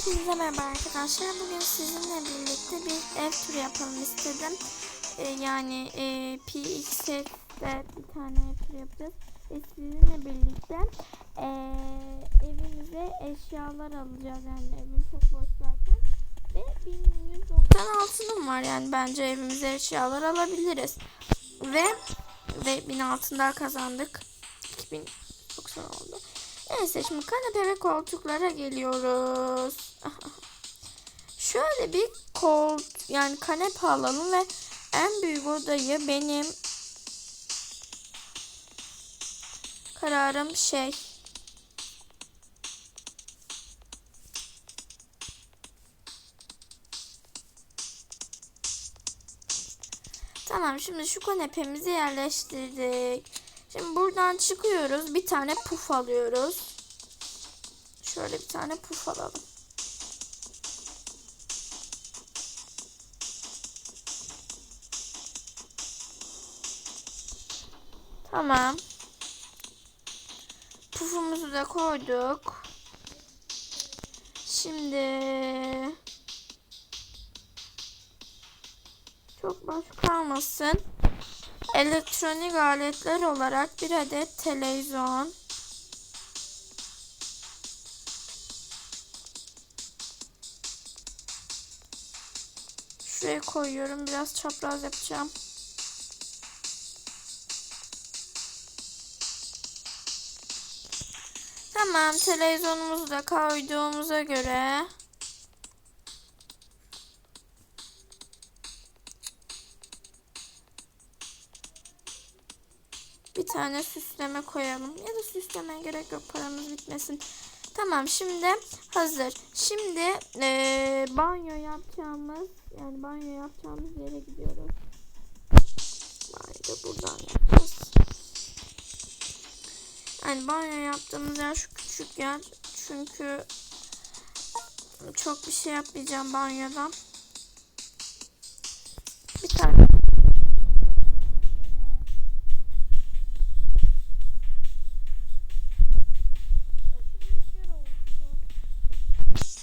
Hepinize merhaba arkadaşlar. Bugün sizinle birlikte bir ev turu yapalım istedim. Ee, yani e, PX'de bir tane ev turu yapacağız. Ve sizinle birlikte e, evimize eşyalar alacağız. Yani evim çok boş zaten. Ve 1190 altınım var. Yani bence evimize eşyalar alabiliriz. Ve ve 1000 altın daha kazandık. 2090 oldu. Neyse şimdi kanepe ve koltuklara geliyoruz. Şöyle bir kol yani kanepe alalım ve en büyük odayı benim kararım şey Tamam şimdi şu kanepemizi yerleştirdik. Şimdi buradan çıkıyoruz. Bir tane puf alıyoruz. Şöyle bir tane puf alalım. Tamam. Pufumuzu da koyduk. Şimdi çok boş kalmasın. Elektronik aletler olarak bir adet televizyon. Şuraya koyuyorum. Biraz çapraz yapacağım. Tamam. Televizyonumuzu da koyduğumuza göre bir tane süsleme koyalım. Ya da süslemeye gerek yok paramız bitmesin. Tamam şimdi hazır. Şimdi ee, banyo yapacağımız yani banyo yapacağımız yere gidiyoruz. Banyo da buradan yapacağız. Yani banyo yaptığımız yer şu küçük yer. Çünkü çok bir şey yapmayacağım banyoda. Bir tane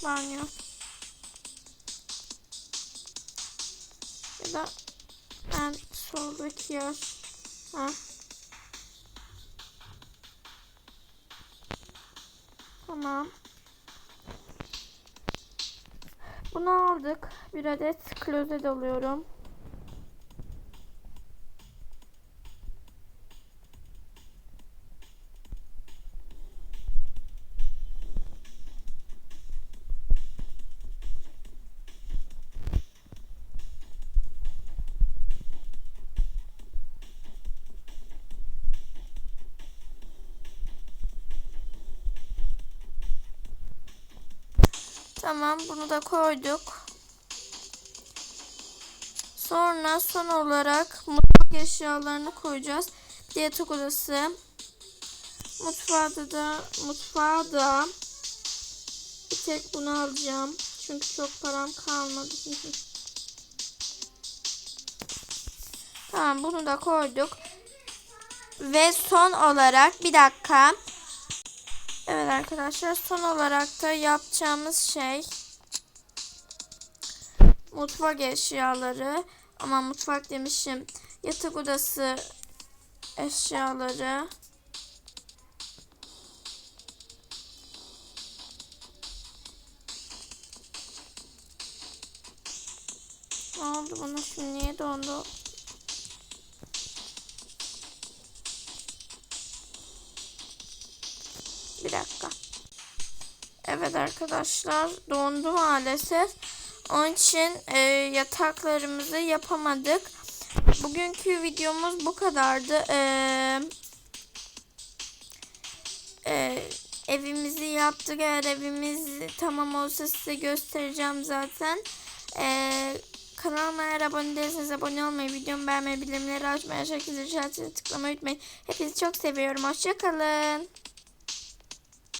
banyo. Ya da en soldaki yer. Ha. Tamam. Bunu aldık. Bir adet klozet alıyorum. Tamam bunu da koyduk. Sonra son olarak mutfak eşyalarını koyacağız. Bir yatak odası. Mutfağda da mutfağa da bir tek bunu alacağım. Çünkü çok param kalmadı. tamam bunu da koyduk. Ve son olarak bir dakika. Evet arkadaşlar son olarak da yapacağımız şey mutfak eşyaları. Ama mutfak demişim yatak odası eşyaları. Ne oldu bana? Şimdi niye dondu Bir dakika. Evet arkadaşlar dondu maalesef. Onun için e, yataklarımızı yapamadık. Bugünkü videomuz bu kadardı. E, e, evimizi yaptık. Eğer evimiz tamam olsa size göstereceğim zaten. E, kanalıma eğer abone değilseniz abone olmayı, videomu beğenmeyi, bildirimleri açmayı, şekilde işaretine tıklamayı unutmayın. Hepinizi çok seviyorum. Hoşçakalın.